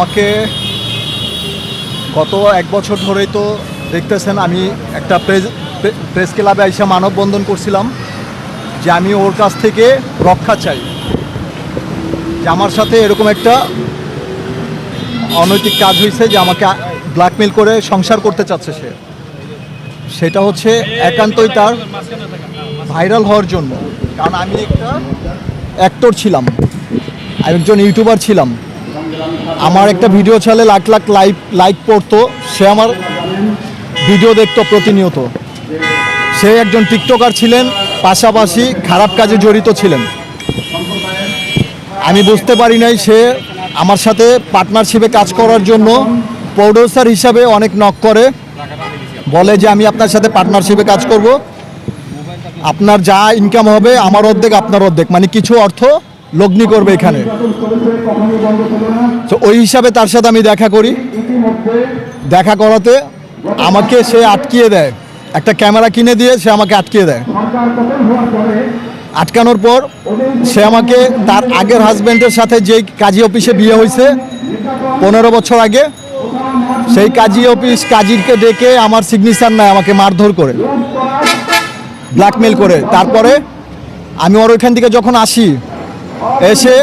আমাকে গত এক বছর ধরেই তো দেখতেছেন, আমি একটা প্রেস প্রেস ক্লাবে এসে মানববন্ধন করছিলাম যে আমি ওর কাছ থেকে রক্ষা চাই। যে আমার সাথে এরকম একটা অনৈতিক কাজ হয়েছে যে আমাকে ব্ল্যাকমেল করে সংসার করতে চাচ্ছে সে। সেটা হচ্ছে একান্তই তার ভাইরাল হওয়ার জন্য। কারণ আমি একটা অ্যাক্টর ছিলাম একজন ইউটিউবার ছিলাম। আমার একটা ভিডিও ছাড়লে লাখ লাখ লাইক লাইক পড়তো। সে আমার ভিডিও দেখতো প্রতিনিয়ত। সে একজন টিকটকার ছিলেন, পাশাপাশি খারাপ কাজে জড়িত ছিলেন। আমি বুঝতে পারি নাই সে আমার সাথে পার্টনারশিপে কাজ করার জন্য প্রডিউসার হিসাবে অনেক নক করে। বলে যে, আমি আপনার সাথে পার্টনারশিপে কাজ করব। আপনার যা ইনকাম হবে, আমার অর্ধেক আপনার অর্ধেক। মানে কিছু অর্থ লগ্নি করবে এখানে। তো ওই হিসাবে তার সাথে আমি দেখা করি। দেখা করাতে আমাকে সে আটকিয়ে দেয়। একটা ক্যামেরা কিনে দিয়ে সে আমাকে আটকিয়ে দেয়। আটকানোর পর সে আমাকে তার আগের হাজব্যান্ডের সাথে যেই কাজী অফিসে বিয়ে হয়েছে, পনেরো বছর আগে, সেই কাজী অফিস কাজীরকে ডেকে আমার সিগনেচার নেয়, আমাকে মারধর করে ব্ল্যাকমেল করে। তারপরে আমি ওর ওইখান থেকে যখন আসি এসে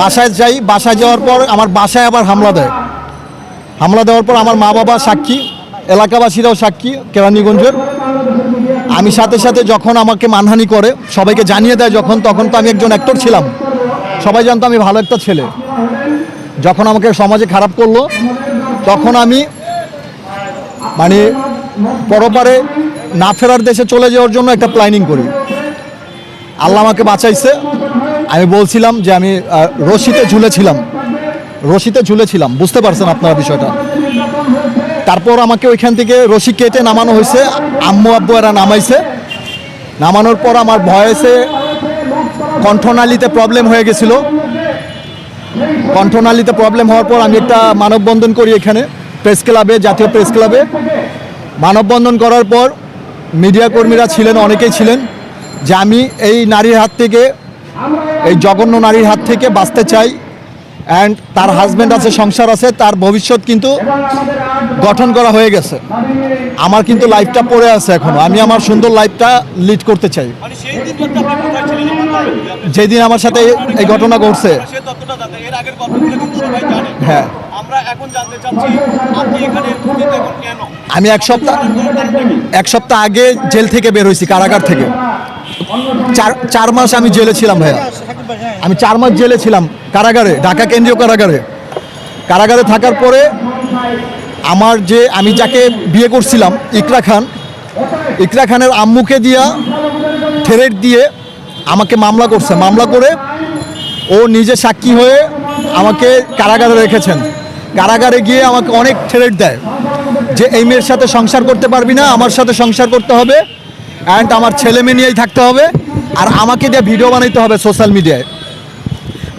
বাসায় যাই, বাসায় যাওয়ার পর আমার বাসায় আবার হামলা দেয়। হামলা দেওয়ার পর আমার মা বাবা সাক্ষী, এলাকাবাসীরাও সাক্ষী, কেরানীগঞ্জের। আমি সাথে সাথে যখন আমাকে মানহানি করে, সবাইকে জানিয়ে দেয় যখন, তখন তো আমি একজন অ্যাক্টর ছিলাম। সবাই জানতো আমি ভালো একটা ছেলে। যখন আমাকে সমাজে খারাপ করল, তখন আমি মানে পরপারে না ফেরার দেশে চলে যাওয়ার জন্য একটা প্ল্যানিং করি। আল্লাহ আমাকে বাঁচাইছে। আমি বলছিলাম যে আমি রশিতে ঝুলেছিলাম। রশিতে ঝুলেছিলাম, বুঝতে পারছেন আপনারা বিষয়টা। তারপর আমাকে ওইখান থেকে রশি কেটে নামানো হয়েছে, আম্মু আব্বু এরা নামাইছে। নামানোর পর আমার ভয়েসে কণ্ঠনালীতে প্রবলেম হয়ে গেছিল। কণ্ঠনালীতে প্রবলেম হওয়ার পর আমি একটা মানববন্ধন করি এখানে প্রেস ক্লাবে জাতীয় প্রেস ক্লাবে মানববন্ধন করার পর মিডিয়া কর্মীরা ছিলেন, অনেকেই ছিলেন, যে আমি এই নারীর হাত থেকে এই জঘন্য নারীর হাত থেকে বাঁচতে চাই। অ্যান্ড তার হাজব্যান্ড আছে, সংসার আছে, তার ভবিষ্যৎ কিন্তু গঠন করা হয়ে গেছে। আমার কিন্তু লাইফটা পড়ে আছে এখনও। আমি আমার সুন্দর লাইফটা লিড করতে চাই? যেদিন আমার সাথে এই ঘটনা ঘটছে হ্যাঁ। আমি এক সপ্তাহ এক সপ্তাহ আগে জেল থেকে বের হয়েছি কারাগার থেকে। চার চার মাস আমি জেলে ছিলাম ভাইয়া। আমি চার মাস জেলে ছিলাম কারাগারে ঢাকা কেন্দ্রীয় কারাগারে। কারাগারে থাকার পরে আমার যে আমি যাকে বিয়ে করছিলাম ইকরা খান ইকরা খানের আম্মুকে দিয়া থ্রেট দিয়ে আমাকে মামলা করছে। মামলা করে ও নিজে সাক্ষী হয়ে আমাকে কারাগারে রেখেছেন। কারাগারে গিয়ে আমাকে অনেক থ্রেট দেয় যে এই মেয়ের সাথে সংসার করতে পারবি না, আমার সাথে সংসার করতে হবে অ্যান্ড আমার ছেলে মেয়ে নিয়েই থাকতে হবে আর আমাকে দিয়ে ভিডিও বানাইতে হবে সোশ্যাল মিডিয়ায়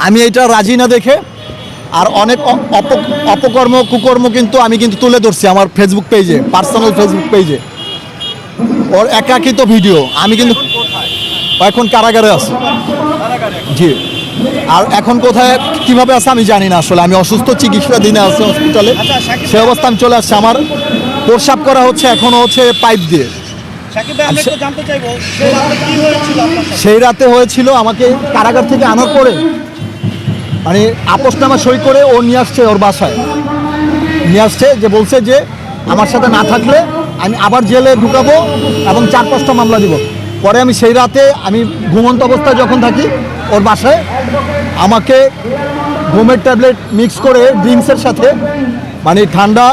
আমি এটা রাজি না দেখে আর অনেক অপকর্ম, কুকর্ম কিন্তু আমি কিন্তু তুলে ধরছি আমার ফেসবুক পেজে পার্সোনাল ফেসবুক পেজে ওর একাকিত ভিডিও আমি কিন্তু এখন কারাগারে আছে। জি। আর এখন কোথায় কীভাবে আছে আমি জানি না আসলে। আমি অসুস্থ চিকিৎসা দিনে আছে হসপিটালে সে অবস্থা আমি চলে আসছে। আমার প্রসাব করা হচ্ছে এখনও হচ্ছে পাইপ দিয়ে। আচ্ছা। সেই রাতে হয়েছিল আমাকে কারাগার থেকে আনার পরে। মানে আপোষনামা সই করে ও নিয়ে আসছে ওর বাসায়। নিয়ে আসছে যে বলছে যে আমার সাথে না থাকলে আমি আবার জেলে ঢুকাবো এবং চার পাঁচটা মামলা দিব। পরে আমি সেই রাতে আমি ঘুমন্ত অবস্থায় যখন থাকি ওর বাসায়, আমাকে ঘুমের ট্যাবলেট মিক্স করে ড্রিঙ্কসের সাথে মানে ঠান্ডা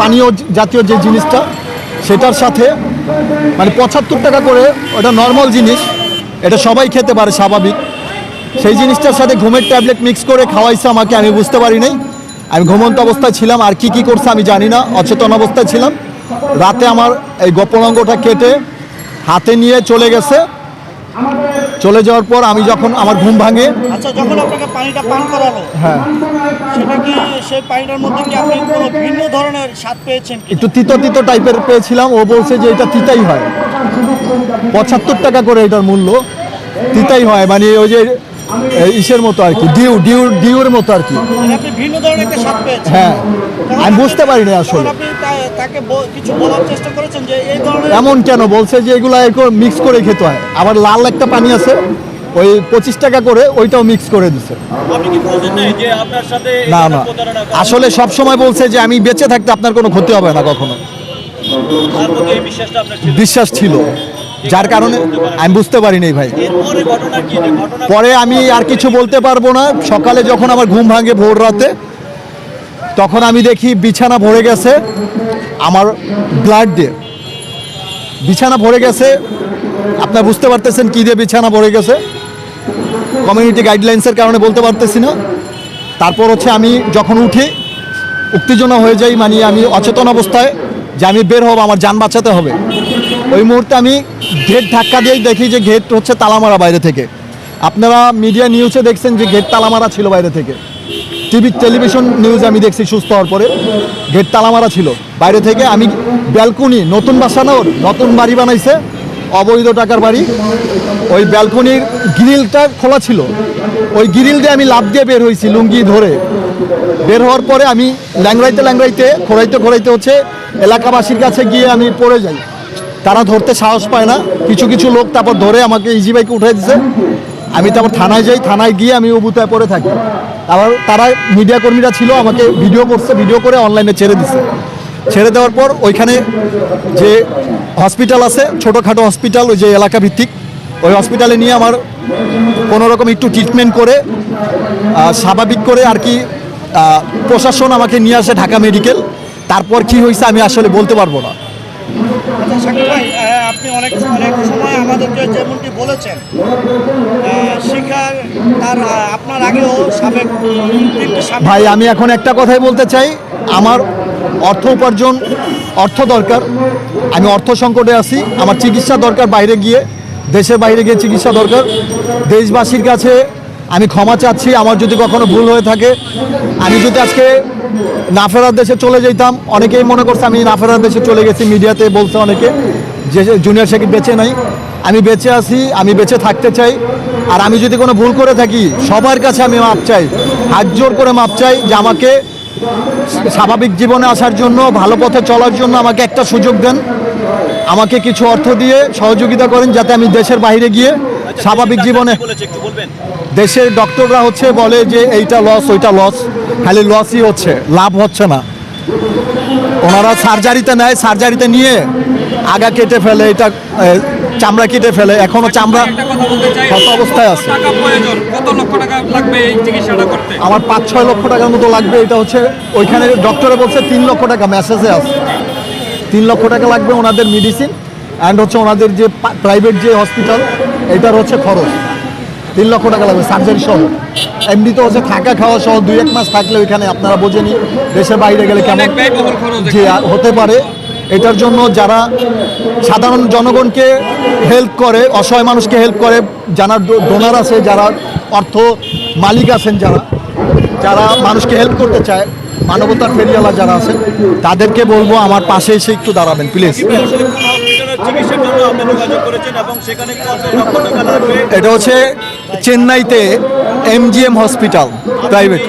পানীয় জাতীয় যে জিনিসটা, সেটার সাথে মানে পঁচাত্তর টাকা করে ওটা নর্মাল জিনিস, এটা সবাই খেতে পারে স্বাভাবিক। সেই জিনিসটার সাথে ঘুমের ট্যাবলেট মিক্স করে খাওয়াইছে আমাকে, আমি বুঝতে পারি নাই। আমি ঘুমন্ত অবস্থায় ছিলাম, আর কি কি করছে আমি জানি না, অচেতন অবস্থায় ছিলাম। রাতে আমার এই গোপনাঙ্গটা কেটে হাতে নিয়ে চলে গেছে। চলে যাওয়ার পর আমি যখন আমার ঘুম ভাঙে আচ্ছা যখন আপনাকে পানিটা পান করালো হ্যাঁ। সেটা কি সেই পানিটার মধ্যে কি আপনি কোনো ভিন্ন ধরনের স্বাদ পেয়েছেন একটু তিতো তিতো টাইপের পেয়েছিলাম। ও বলছে যে এটা তিতাই হয়। পঁচাত্তর টাকা করে এটার মূল্য। তিতাই হয়। মানে ওই যে ইসের মতো আর কি ডিউ ডিউ ডিউর মতো আর কি। মানে ভিন্ন ধরনের একটা স্বাদ পেয়েছেন। হ্যাঁ আমি বুঝতে পারিনি তখন আসলে। তাকে কিছু বলার চেষ্টা করেছেন যে এই ধরনের এমন কেন? বলছে যে এগুলো মিক্স করে খেতে হয়। আবার লাল একটা পানি আছে ওই পঁচিশ টাকা করে ওইটাও মিক্স করে দিছে। না না আসলে সব সময় বলছে যে আমি বেঁচে থাকতে আপনার কোনো ক্ষতি হবে না কখনো। বিশ্বাস ছিল। যার কারণে আমি বুঝতে পারিনি ভাই। পরে আমি আর কিছু বলতে পারব না। সকালে যখন আমার ঘুম ভাঙে ভোর রাতে তখন আমি দেখি বিছানা ভরে গেছে আমার ব্লাড দিয়ে। বিছানা ভরে গেছে। আপনার বুঝতে পারতেছেন কী দিয়ে বিছানা ভরে গেছে? কমিউনিটি গাইডলাইন্সের কারণে বলতে পারতেছি না। তারপর হচ্ছে আমি যখন উঠি উত্তেজনা হয়ে যাই মানে আমি অচেতন অবস্থায় যে আমি বের হব আমার যান বাঁচাতে হবে। ওই মুহূর্তে আমি গেট ধাক্কা দিয়েই দেখি যে গেট হচ্ছে তালামারা বাইরে থেকে। আপনারা মিডিয়া নিউজে দেখছেন যে গেট তালামারা ছিল বাইরে থেকে। টিভি টেলিভিশন নিউজ আমি দেখছি সুস্থ হওয়ার পরে গেট তালামারা ছিল। বাইরে থেকে আমি ব্যালকনি, নতুন বাসানো নতুন বাড়ি বানাইছে, অবৈধ টাকার বাড়ি। ওই ব্যালকনির গ্রিলটা খোলা ছিল। ওই গ্রিল দিয়ে আমি লাভ দিয়ে বের হয়েছি লুঙ্গি ধরে। বের হওয়ার পরে আমি ল্যাংড়াইতে ল্যাংড়াইতে, খোড়াইতে খোড়াইতে হচ্ছে এলাকাবাসীর কাছে গিয়ে আমি পড়ে যাই। তারা ধরতে সাহস পায় না। কিছু কিছু লোক তারপর ধরে আমাকে ইজি বাইকে উঠে দিছে। আমি তারপর থানায় যাই, থানায় গিয়ে আমি অবুতায় পড়ে থাকি। আবার তারা মিডিয়া কর্মীরা ছিল, আমাকে ভিডিও করছে ভিডিও করে অনলাইনে ছেড়ে দিছে। ছেড়ে দেওয়ার পর ওইখানে যে হসপিটাল আছে, ছোটোখাটো হসপিটাল ওই যে এলাকা ভিত্তিক, ওই হসপিটালে নিয়ে আমার কোনো রকম একটু ট্রিটমেন্ট করে স্বাভাবিক করে আর কি প্রশাসন আমাকে নিয়ে আসে ঢাকা মেডিকেল তারপর কি হয়েছে আমি আসলে বলতে পারব না। আচ্ছা, শাকিব ভাই আপনি অনেক অনেক সময় আমাদেরকে যেমনটি বলেছেন শিখার তার আপনার আগেও সাবেক ভাই আমি এখন একটা কথাই বলতে চাই। আমার অর্থ উপার্জন অর্থ দরকার। আমি অর্থ সংকটে আছি। আমার চিকিৎসা দরকার বাইরে গিয়ে। দেশের বাইরে গিয়ে চিকিৎসা দরকার। দেশবাসীর কাছে আমি ক্ষমা চাচ্ছি, আমার যদি কখনো ভুল হয়ে থাকে, আমি যদি আজকে না ফেরার দেশে চলে যেতাম, অনেকেই মনে করছে আমি না ফেরার দেশে চলে গেছি, মিডিয়াতে বলছে অনেকে, যে জুনিয়র সাকিব বেঁচে নাই? আমি বেঁচে আছি, আমি বেঁচে থাকতে চাই, আর আমি যদি কোনো ভুল করে থাকি, সবার কাছে আমি মাপ চাই, হাত জোর করে মাপ চাই যে আমাকে স্বাভাবিক জীবনে আসার জন্য, ভালো পথে চলার জন্য আমাকে একটা সুযোগ দেন। আমাকে কিছু অর্থ দিয়ে সহযোগিতা করেন যাতে আমি দেশের বাইরে গিয়ে স্বাভাবিক জীবনে দেশের ডক্টররা হচ্ছে বলে যে এইটা লস ওইটা লস খালি লসই হচ্ছে লাভ হচ্ছে না। ওনারা সার্জারিতে নেয় সার্জারিতে নিয়ে আগা কেটে ফেলে এটা চামড়া কেটে ফেলে এখনও চামড়া বলতে চাই। কত অবস্থায় আছে? আমার পাঁচ ছয় লক্ষ টাকার মতো লাগবে এটা হচ্ছে ওইখানে ডক্টরে বলছে তিন লক্ষ টাকা মেসেজে আছে। তিন লক্ষ টাকা লাগবে ওনাদের মেডিসিন অ্যান্ড হচ্ছে ওনাদের যে প্রাইভেট যে হসপিটাল এটার হচ্ছে খরচ। তিন লক্ষ টাকা লাগবে সার্জারি সহ। এমনি তো হচ্ছে থাকা খাওয়া সহ দুই এক মাস থাকলে ওইখানে আপনারা বোঝেনি দেশের বাইরে গেলে কেমন। যে হতে পারে। এটার জন্য যারা সাধারণ জনগণকে হেল্প করে অসহায় মানুষকে হেল্প করে যারা ডোনার আছে যারা অর্থ মালিক আছেন যারা যারা মানুষকে হেল্প করতে চায় মানবতার ফেরিওয়ালা যারা আছেন তাদেরকে বলব আমার পাশে এসে একটু দাঁড়াবেন প্লিজ কি আসলে কোন হসপিটালের চিকিৎসার জন্য আপনি যোগাযোগ করেছেন এবং সেখানে লক্ষ টাকা লাগবে। এটা হচ্ছে চেন্নাইতে MGM hospital private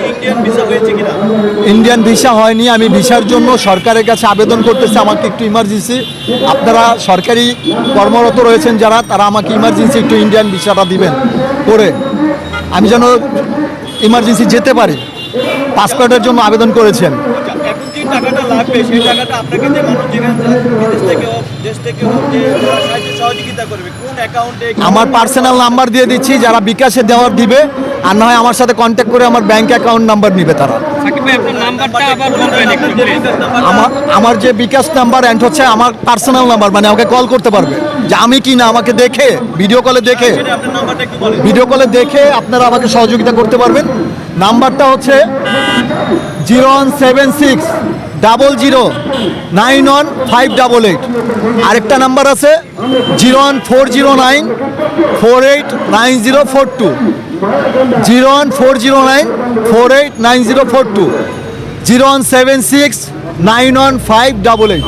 Indian visa হয়নি আমি ভিসার জন্য সরকারের কাছে আবেদন করতেছি আমাকে একটু ইমার্জেন্সি আপনারা সরকারি কর্মরত রয়েছেন যারা তারা আমাকে ইমার্জেন্সি একটু ইন্ডিয়ান ভিসাটা দিবেন। করে আমি যেন ইমার্জেন্সি যেতে পারি। পাসপোর্টের জন্য আবেদন করেছেন। টাকাটা লাগবে সেই টাকাটা আপনাকে যে মানুষ বিদেশ থেকে হোক দেশ থেকে হোক যে সাহায্য সহযোগিতা করবে কোন অ্যাকাউন্টে আমার পার্সোনাল নাম্বার দিয়ে দিচ্ছি যারা বিকাশে দেওয়ার দিবে আর না হয় আমার সাথে কন্ট্যাক্ট করে আমার ব্যাংক অ্যাকাউন্ট নাম্বার নিবে তারা। সাকিব ভাই আপনার নাম্বারটা আবার বলবেন একটু প্লিজ আমার আমার যে বিকাশ নাম্বার অ্যান্ড হচ্ছে আমার পার্সোনাল নাম্বার মানে আমাকে কল করতে পারবে। যে আমি কি না আমাকে দেখে ভিডিও কলে দেখে। ভিডিও কলে দেখে আপনারা আমাকে সহযোগিতা করতে পারবেন। নাম্বারটা হচ্ছে zero one seven six double zero nine one five double eight. আরেকটা নাম্বার আছে zero one four zero nine four eight nine zero four two. Zero one four zero nine four eight nine zero four two. Zero one seven six nine one five double eight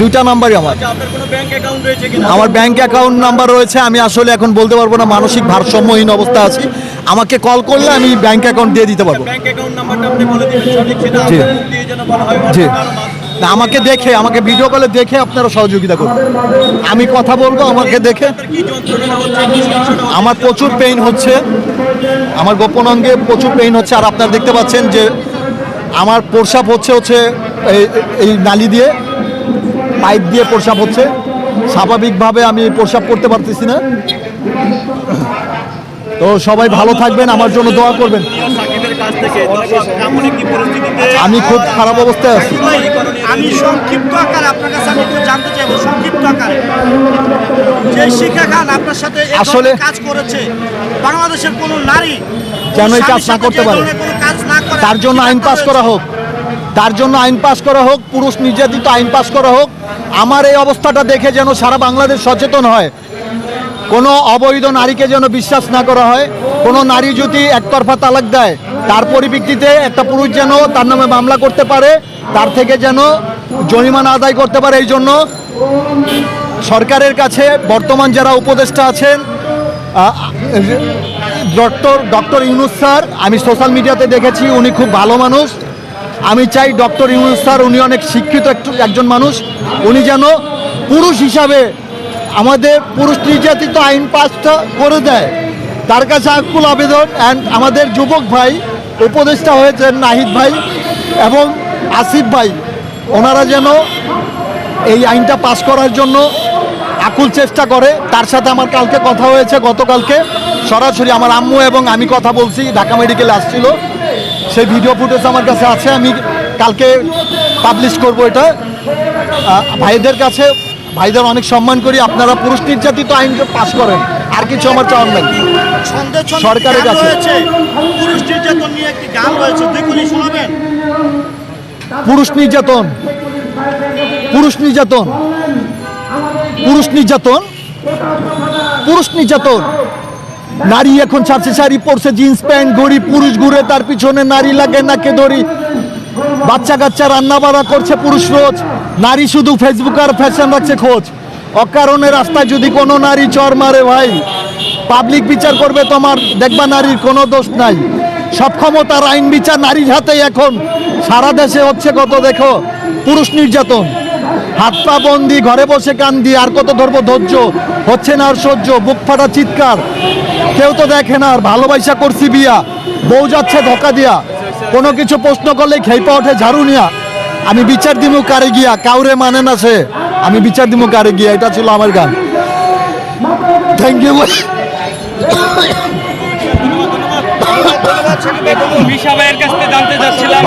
দুইটা নাম্বারই আমার আমার bank account number রয়েছে আমি আসলে এখন বলতে পারব না মানসিক ভারসাম্যহীন অবস্থা আছি আমাকে কল করলে আমি ব্যাংক অ্যাকাউন্ট দিয়ে দিতে পারব জি। জি। আমাকে দেখে, আমাকে ভিডিও কলে দেখে আপনারা সহযোগিতা করুন। আমি কথা বলব, আমাকে দেখে? আমার প্রচুর পেইন হচ্ছে। আমার গোপন অঙ্গে প্রচুর পেইন হচ্ছে। আর আপনারা দেখতে পাচ্ছেন যে আমার প্রসাব হচ্ছে হচ্ছে এই এই নালি দিয়ে, পাইপ দিয়ে প্রসাব হচ্ছে। স্বাভাবিকভাবে আমি প্রসাব করতে পারতেছি না। তো সবাই ভালো থাকবেন, আমার জন্য দোয়া করবেন। কাছ থেকে এমন একটি পরিস্থিতিতে আমি খুব খারাপ অবস্থায় আছি। আমি সংক্ষিপ্ত আকারে আপনার কাছে আমি একটু জানতে চাইব সংক্ষিপ্ত আকারে। যে শিখা খান আপনার সাথে আসলে- কাজ করেছে বাংলাদেশের কোনো নারী যেন এই কাজ না করতে পারে। তার জন্য আইন পাস করা হোক। তার জন্য আইন পাস করা হোক পুরুষ নির্যাতিত আইন পাস করা হোক। আমার এই অবস্থাটা দেখে যেন সারা বাংলাদেশ সচেতন হয়। কোনো অবৈধ নারীকে যেন বিশ্বাস না করা হয়। কোনো নারী যদি একতরফা তালাক দেয়, তার পরিপ্রেক্ষিতে একটা পুরুষ যেন তার নামে মামলা করতে পারে, তার থেকে যেন জরিমানা আদায় করতে পারে, এই জন্য সরকারের কাছে বর্তমান যারা উপদেষ্টা আছেন ডক্টর ডক্টর ইউনুস স্যার, আমি সোশ্যাল মিডিয়াতে দেখেছি, উনি খুব ভালো মানুষ। আমি চাই ডক্টর ইউনুস স্যার, উনি অনেক শিক্ষিত একজন মানুষ। উনি যেন পুরুষ হিসাবে আমাদের পুরুষ নির্যাতিত আইন পাসটা করে দেয়। তার কাছে আকুল আবেদন অ্যান্ড আমাদের যুবক ভাই, উপদেষ্টা হয়েছেন নাহিদ ভাই এবং আসিফ ভাই। ওনারা যেন এই আইনটা পাস করার জন্য আকুল চেষ্টা করে। তার সাথে আমার কালকে কথা হয়েছে গতকালকে। সরাসরি আমার আম্মু এবং আমি কথা বলছি, ঢাকা মেডিকেলে আসছিল। সেই ভিডিও ফুটেজ আমার কাছে আছে, আমি কালকে পাবলিশ করব এটা। ভাইদের কাছে, ভাইদের অনেক সম্মান করি। আপনারা পুরুষ নির্যাতিত আইন পাস করেন। আর কিছু আমার চাওয়ার নাই। সরকারের কাছে। পুরুষ নির্যাতন নিয়ে একটি গান রয়েছে। শোনাবেন। পুরুষ নির্যাতন। পুরুষ নির্যাতন। পুরুষ নির্যাতন। পুরুষ নির্যাতন। নারী এখন ছাড়ছে শাড়ি পরছে জিন্স প্যান্ট ঘড়ি পুরুষ ঘুরে তার পিছনে নারী লাগে নাকে ধরি। বাচ্চা কাচ্চা রান্না বাড়া করছে পুরুষ রোজ। নারী শুধু ফেসবুক আর ফ্যাশন রাখছে খোঁজ। অকারণে রাস্তায় যদি কোনো নারী চর মারে ভাই পাবলিক বিচার করবে তোমার, দেখবা নারীর কোনো দোষ নাই। সব ক্ষমতার আইন বিচার নারীর হাতেই এখন। সারা দেশে হচ্ছে কত দেখো, পুরুষ নির্যাতন। হাত পা বন্দি, ঘরে বসে কান্দি, আর কত ধরবো ধৈর্য? হচ্ছে না আর সহ্য, বুক ফাটা চিৎকার। কেউ তো দেখে না আর, ভালোবাসা করছি বিয়া। বউ যাচ্ছে ধোকা দিয়া। কোনো কিছু প্রশ্ন করলে খেইপা ওঠে ঝাড়ু নিয়া। আমি বিচার দিমু কারে গিয়া, কাউরে মানে না সে। আমি বিচার দিব কারে গিয়ে এটা ছিল আমার গান। থ্যাংক ইউ ধন্যবাদ জানতে চাচ্ছিলাম।